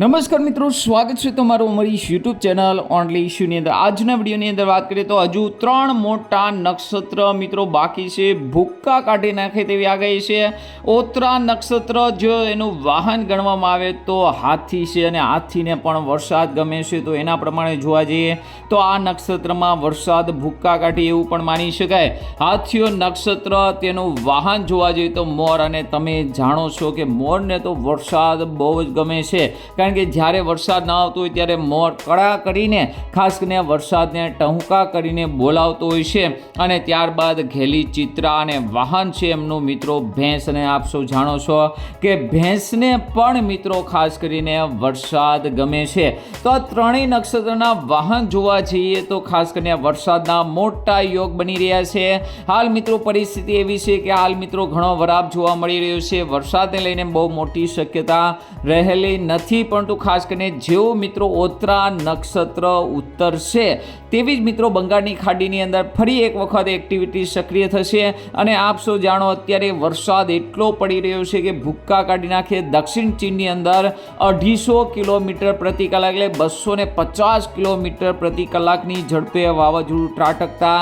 નમસ્કાર મિત્રો, સ્વાગત છે તમારું અમારી યુટ્યુબ ચેનલ ઓનલી ઇશ્યુની અંદર. આજના વિડીયોની અંદર વાત કરીએ તો હજુ ત્રણ મોટા નક્ષત્ર મિત્રો બાકી છે. ભૂક્કા કાઢી નાખે તેવી આગાહી છે. ઓતરા નક્ષત્ર જો એનું વાહન ગણવામાં આવે તો હાથી છે અને હાથીને પણ વરસાદ ગમે છે, તો એના પ્રમાણે જોવા જઈએ તો આ નક્ષત્રમાં વરસાદ ભૂક્કા કાઢી એવું પણ માની શકાય. હાથીઓ નક્ષત્ર તેનું વાહન જોવા જઈએ તો મોર, અને તમે જાણો છો કે મોરને તો વરસાદ બહુ જ ગમે છે. કારણ કે જ્યારે વરસાદ ન આવતો હોય ત્યારે મોર કળા કરીને, ખાસ કરીને વરસાદને ટહુકા કરીને બોલાવતો હોય છે. અને ત્યારબાદ ઘેલી ચિત્રા અને વાહન છે એમનું મિત્રો ભેંસ. અને આપ સૌ જાણો છો કે ભેંસને પણ મિત્રો ખાસ કરીને વરસાદ ગમે છે. તો આ ત્રણેય નક્ષત્રના વાહન જોવા જઈએ તો ખાસ કરીને વરસાદના મોટા યોગ બની રહ્યા છે. હાલ મિત્રો પરિસ્થિતિ એવી છે કે હાલ મિત્રો ઘણો વરાપ જોવા મળી રહ્યો છે. વરસાદને લઈને બહુ મોટી શક્યતા રહેલી નથી. પરંતુ ખાસ કરીને જેઓ મિત્રો ઓતરા નક્ષત્ર ઉત્તરશે તેવી જ મિત્રો બંગાળની ખાડીની અંદર ફરી એક વખત એક્ટિવિટી સક્રિય થશે. અને આપ સૌ જાણો અત્યારે વરસાદ એટલો પડી રહ્યો છે કે ભૂક્કા કાઢી નાખે. દક્ષિણ ચીનની અંદર અઢીસો કિલોમીટર પ્રતિ કલાક એટલે બસો ને પચાસ કિલોમીટર પ્રતિ કલાકની ઝડપે વાવાઝોડું ત્રાટકતા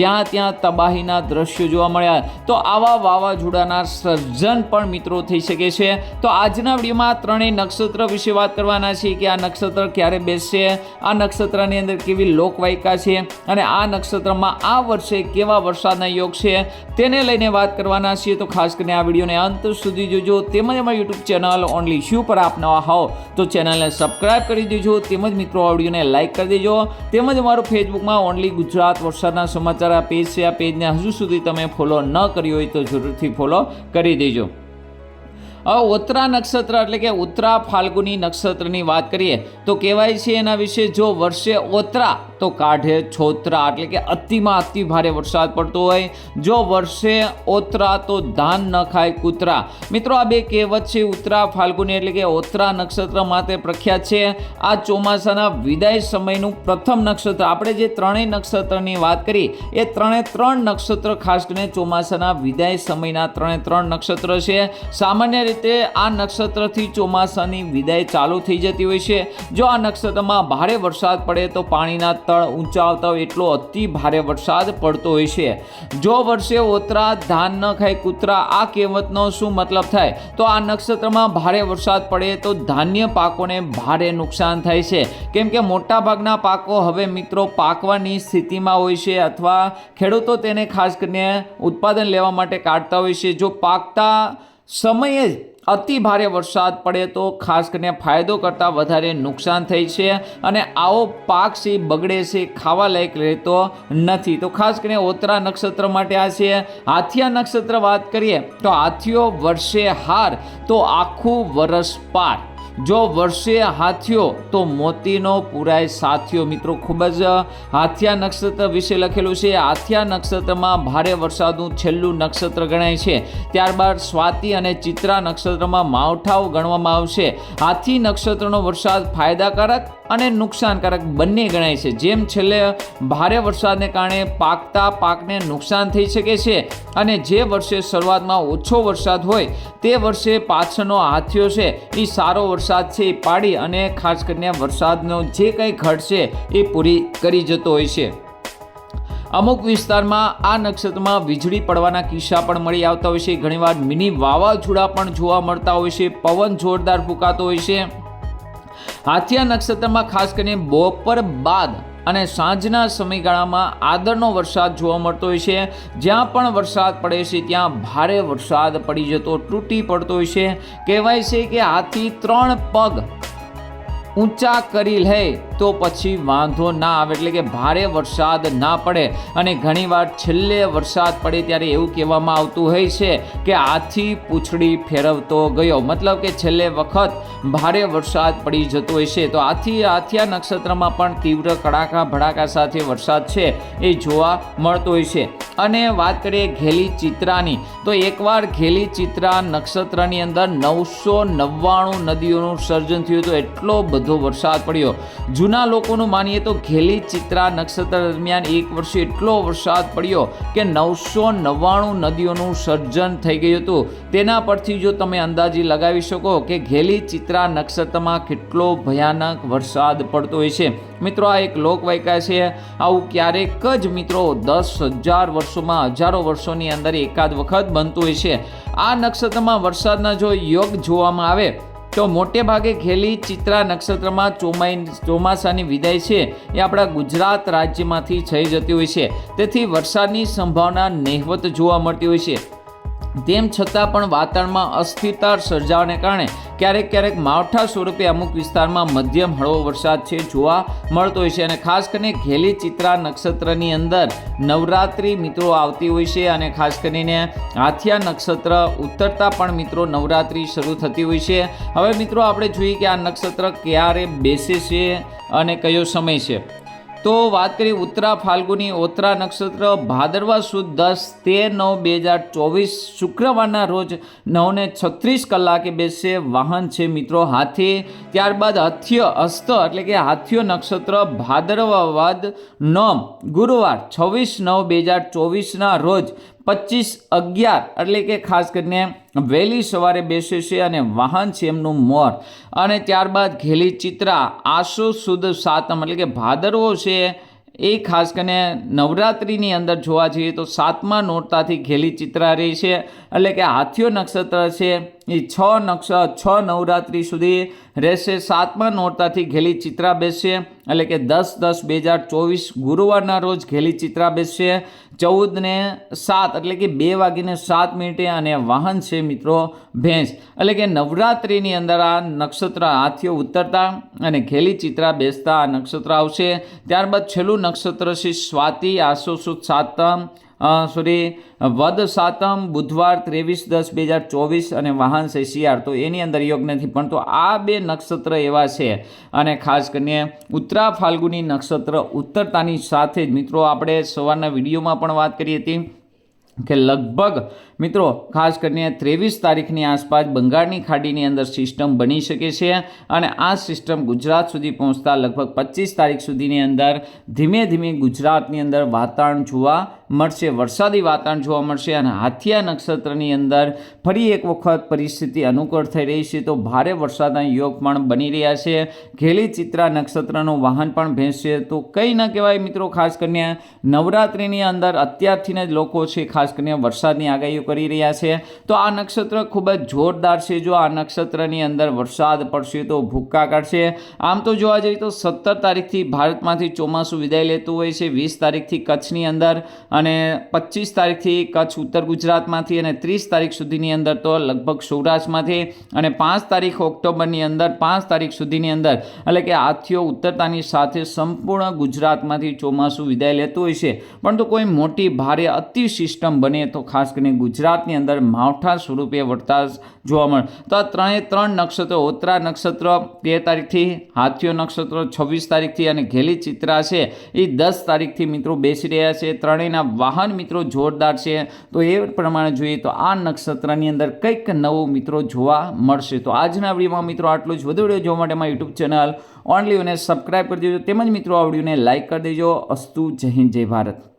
જ્યાં ત્યાં તબાહીના દ્રશ્યો જોવા મળ્યા. તો આવા વાવાઝોડાના સર્જન પણ મિત્રો થઈ શકે છે. તો આજના વિડીયોમાં ત્રણેય નક્ષત્ર વિશે વાત કરવાના છીએ કે આ નક્ષત્ર ક્યારે બેસશે? આ નક્ષત્રની અંદર કેવી લોકવાયકા છે અને આ નક્ષત્રમાં આ વર્ષે કેવા વરસાદના યોગ છે તેને લઈને વાત કરવાના છીએ. તો ખાસ કરીને આ વિડીયોને અંત સુધી જોજો. તેમજ અમારી યુટ્યુબ ચેનલ ઓનલી શ્યુ પર આપ નવા હોવ તો ચેનલને સબસ્ક્રાઇબ કરી દેજો. તેમજ મિત્રો, આ વિડીયોને લાઇક કરી દેજો. તેમજ અમારું ફેસબુકમાં ઓનલી ગુજરાત વરસાદના સમાચાર આ પેજ છે. આ પેજને હજુ સુધી તમે ફોલો ન કર્યો હોય તો જરૂરથી ફોલો કરી દેજો. હવે ઉત્તરા નક્ષત્ર એટલે કે ઉત્તરા ફાલ્ગુની નક્ષત્રની વાત કરીએ તો કહેવાય છે એના વિશે જો વર્ષે ઓતરા તો કાઢે છોતરા, એટલે કે અતિમાં અતિ ભારે વરસાદ પડતો હોય. જો વર્ષે ઓતરા તો ધાન ન ખાય કૂતરા. મિત્રો, આ બે કહેવત છે ઉત્તરા ફાલ્ગુની, એટલે કે ઓતરા નક્ષત્ર માટે પ્રખ્યાત છે. આ ચોમાસાના વિદાય સમયનું પ્રથમ નક્ષત્ર. આપણે જે ત્રણેય નક્ષત્રની વાત કરી, એ ત્રણે ત્રણ નક્ષત્ર ખાસ કરીને ચોમાસાના વિદાય સમયના ત્રણે ત્રણ નક્ષત્ર છે. સામાન્ય રીતે આ નક્ષત્રથી ચોમાસાની વિદાય ચાલુ થઈ જતી હોય છે. જો આ નક્ષત્રમાં ભારે વરસાદ પડે તો પાણીના તળ ઊંચા આવતા હોય એટલો અતિ ભારે વરસાદ પડતો હોય છે. જો વર્ષે ઓતરા, ધાન ન ખાય, કૂતરા, આ કહેવતનો શું મતલબ થાય? તો આ નક્ષત્રમાં ભારે વરસાદ પડે તો ધાન્ય પાકોને ભારે નુકસાન થાય છે. કેમ કે મોટાભાગના પાકો હવે મિત્રો પાકવાની સ્થિતિમાં હોય છે અથવા ખેડૂતો તેને ખાસ કરીને ઉત્પાદન લેવા માટે કાઢતા હોય છે. જો પાકતા સમયે જ અતિ ભારે વરસાદ પડે તો ખાસ કરીને ફાયદો કરતાં વધારે નુકસાન થઈ છે અને આવો પાક છે, બગડે છે ખાવા લાયક રહેતો નથી. તો ખાસ કરીને ઓતરા નક્ષત્ર માટે આ છે. હાથિયા નક્ષત્ર વાત કરીએ તો હાથીઓ વર્ષે હાર તો આખું વરસ પાર. જો વર્ષે હાથીઓ, તો મોતીનો પુરાય સાથીઓ. મિત્રો, ખૂબ જ હાથિયા નક્ષત્ર વિશે લખેલું છે. હાથિયા નક્ષત્રમાં ભારે વરસાદનું છેલ્લું નક્ષત્ર ગણાય છે. ત્યારબાદ સ્વાતિ અને ચિત્રા નક્ષત્રમાં માવઠાઓ ગણવામાં આવશે. હાથી નક્ષત્રનો વરસાદ ફાયદાકારક અને નુકસાનકારક બંને ગણાય છે. જેમ છેલ્લે, ભારે વરસાદને કારણે પાકતા પાકને નુકસાન થઈ શકે છે અને જે વર્ષે શરૂઆતમાં ઓછો વરસાદ હોય, તે વર્ષે પાછળનો હાથીઓ છે એ સારો વરસાદ છે એ પાડી અને ખાસ કરીને વરસાદનો જે કંઈ ઘટ છે, એ પૂરી કરી જતો હોય છે. અમુક વિસ્તારમાં આ નક્ષત્રમાં વીજળી પડવાના કિસ્સા પણ મળી આવતા હોય છે. ઘણીવાર મિની વાવાઝોડા પણ જોવા મળતા હોય છે, પવન જોરદાર ફૂંકાતો હોય છે. હાથિયા નક્ષત્રમાં ખાસ કરીને બપોર બાદ અને સાંજના સમયગાળામાં આદરનો વરસાદ જોવા મળતો હોય છે. જ્યાં પણ વરસાદ પડે છે, ત્યાં ભારે વરસાદ પડી જતો, તૂટી પડતો હોય છે. કહેવાય છે કે હાથી ત્રણ પગ ઊંચા કરી લે. તો પછી વાંધો ના આવે એટલે કે ભારે વરસાદ ના પડે. અને ઘણીવાર છેલ્લે વરસાદ પડે ત્યારે એવું કહેવામાં આવતું હોય છે કે આથી પૂંછડી ફેરવતો ગયો. મતલબ કે છેલ્લે વખત ભારે વરસાદ પડી જતો હોય છે તો આથી આથિયા નક્ષત્રમાં પણ તીવ્ર કડાકા ભડાકા સાથે વરસાદ છે એ જોવા મળતો હોય છે. અને વાત કરીએ ઘેલી ચિત્રાની, તો એકવાર ઘેલી ચિત્રા નક્ષત્રની અંદર નવસો નવ્વાણું નદીઓનું સર્જન થયું હતું. એટલો બધો વરસાદ પડ્યો. જૂના જૂના લોકોનું માનીએ તો ઘેલી ચિત્રા નક્ષત્ર દરમિયાન એક વર્ષે એટલો વરસાદ પડ્યો કે નવસો નવ્વાણું નદીઓનું સર્જન થઈ ગયું હતું. તેના પરથી જો તમે અંદાજી લગાવી શકો કે ઘેલી ચિત્રા નક્ષત્રમાં કેટલો ભયાનક વરસાદ પડતો હોય છે. મિત્રો, આ એક લોકવાયકા છે. આવું ક્યારેક જ મિત્રો દસ હજાર વર્ષોમાં હજારો વર્ષોની અંદર એકાદ વખત બનતું હોય છે. આ નક્ષત્રમાં વરસાદના જો યોગ જોવામાં આવે તો મોટે ભાગે ખેલી ચિત્રા નક્ષત્રમાં ચોમાઈ ચોમાસાની વિદાય છે. એ આપણા ગુજરાત રાજ્યમાંથી થઈ જતી હોય છે. તેથી વરસાદની સંભાવના નહિવત જોવા મળતી હોય છે. તેમ છતાં પણ વાતાવરણમાં અસ્થિરતા સર્જાવાને કારણે ક્યારેક ક્યારેક માવઠા સ્વરૂપે અમુક વિસ્તારમાં મધ્યમ હળવો વરસાદ છે જોવા મળતો હોય છે અને ખાસ કરીને ઘેલી ચિત્રા નક્ષત્રની અંદર નવરાત્રિ મિત્રો આવતી હોય છે અને ખાસ કરીને હાથિયા નક્ષત્ર ઉતરતા પણ મિત્રો નવરાત્રિ શરૂ થતી હોય છે. હવે મિત્રો આપણે જોઈએ કે આ નક્ષત્ર ક્યારે બેસે છે અને કયો સમય છે. તો વાત કરી ઉત્તરા ફાલ્ગુની. ઓત્રા નક્ષત્ર ભાદરવા સુદ દસ તેર નવ બે હજાર ચોવીસ શુક્રવારના રોજ નવને છત્રીસ કલાકે બેસે વાહન છે મિત્રો હાથી. ત્યારબાદ હથ્ય હસ્ત એટલે કે હાથ્યો નક્ષત્ર ભાદરવાવાદ નમ ગુરુવાર છવ્વીસ નવ બે હજાર ચોવીસના રોજ પચીસ અગિયાર એટલે કે ખાસ કરીને વહેલી સવારે બેસે છે અને વાહન છે એમનું મોર. અને ત્યારબાદ ઘેલી ચિત્રા, આસો સુદ સાતમ એટલે કે ભાદરવો છે એ ખાસ કરીને નવરાત્રિની અંદર જોવા જઈએ તો સાતમા નોરતાથી ઘેલી ચિત્રા રહી છે. એટલે કે હાથીઓ નક્ષત્ર છે એ છ નક્ષ છ નવરાત્રિ સુધી રહેશે. સાતમા નોરતાથી ઘેલી ચિત્રા બેસશે. એટલે કે દસ દસ બે હજાર ચોવીસ ગુરુવારના રોજ ઘેલી ચિત્રા બેસશે. ચૌદ ને સાત, એટલે કે બે વાગીને સાત મિનિટે અને વાહન છે મિત્રો ભેંસ. એટલે કે નવરાત્રિની અંદર આ નક્ષત્ર હાથીઓ ઉતરતા અને ઘેલી ચિત્રા બેસતા આ નક્ષત્ર આવશે. ત્યારબાદ છેલ્લું નક્ષત્ર છે સ્વાતિ આસો સુદ સાતમ સોરી, વદ સાતમ, બુધવાર ત્રેવીસ દસ બે હજાર ચોવીસ અને વાહન છે શિયાળ. તો એની અંદર યોગ નથી, પણ તો આ બે નક્ષત્ર એવા છે. અને ખાસ કરીને ઉત્તરા ફાલ્ગુની નક્ષત્ર ઉત્તરતાની સાથે જ મિત્રો, આપણે સવારના વિડીયોમાં પણ વાત કરી હતી કે લગભગ મિત્રો, ખાસ કરીને ત્રેવીસ તારીખની આસપાસ બંગાળની ખાડીની અંદર સિસ્ટમ બની શકે છે અને આ સિસ્ટમ ગુજરાત સુધી પહોંચતા લગભગ પચીસ તારીખ સુધીની અંદર ધીમે ધીમે ગુજરાતની અંદર વાતાવરણ જોવા મળશે, વરસાદી વાતાવરણ જોવા મળશે અને હાથિયા નક્ષત્રની અંદર ફરી એક વખત પરિસ્થિતિ અનુકૂળ થઈ રહી છે. તો ભારે વરસાદના યોગ પણ બની રહ્યા છે. ઘેલી ચિત્રા નક્ષત્રનું વાહન પણ ભેંસશે તો કંઈ ન કહેવાય મિત્રો, ખાસ કરીને નવરાત્રિની અંદર અત્યારથીને જ લોકો છે, ખાસ કરીને વરસાદની આગાહીઓ કરી રહ્યા છે. તો આ નક્ષત્ર ખૂબ જ જોરદાર છે. જો આ નક્ષત્રની અંદર વરસાદ પડશે તો ભૂક્કા કાઢશે. આમ તો જોવા જઈએ તો સત્તર તારીખથી ભારતમાંથી ચોમાસું વિદાય લેતું હોય છે. વીસ તારીખથી કચ્છની અંદર અને પચીસ તારીખથી કચ્છ ઉત્તર ગુજરાતમાંથી અને ત્રીસ તારીખ સુધીની અંદર તો લગભગ સૌરાષ્ટ્રમાંથી અને પાંચ તારીખ ઓક્ટોબરની અંદર પાંચ તારીખ સુધીની અંદર. એટલે કે હાથીઓ ઉત્તરતાની સાથે સંપૂર્ણ ગુજરાતમાંથી ચોમાસું વિદાય લેતું હોય છે. પરંતુ કોઈ મોટી, ભારે અતિ સિસ્ટમ બને તો ખાસ કરીને ગુજરાતની અંદર માવઠા સ્વરૂપે વર્તા જોવા મળે. તો આ ત્રણે ત્રણ નક્ષત્રો ઓતરા નક્ષત્ર તેર તારીખથી, હાથીઓ નક્ષત્ર છવ્વીસ તારીખથી અને ઘેલી ચિત્રા છે એ દસ તારીખથી મિત્રો બેસી રહ્યા છે. ત્રણેયના વાહન મિત્રો જોરદાર છે. તો એ પ્રમાણે જોઈએ તો આ નક્ષત્રની અંદર કંઈક નવું મિત્રો જોવા મળશે. તો આજના વિડીયોમાં મિત્રો આટલું જ. વધુ વીડિયો જોવા માટે મારી યુટ્યુબ ચેનલ ઓનલી અને સબસ્ક્રાઈબ કરી દેજો. તેમજ મિત્રો આ વિડીયોને લાઇક કરી દેજો. અસ્તુ જય હિન્દ, જય ભારત.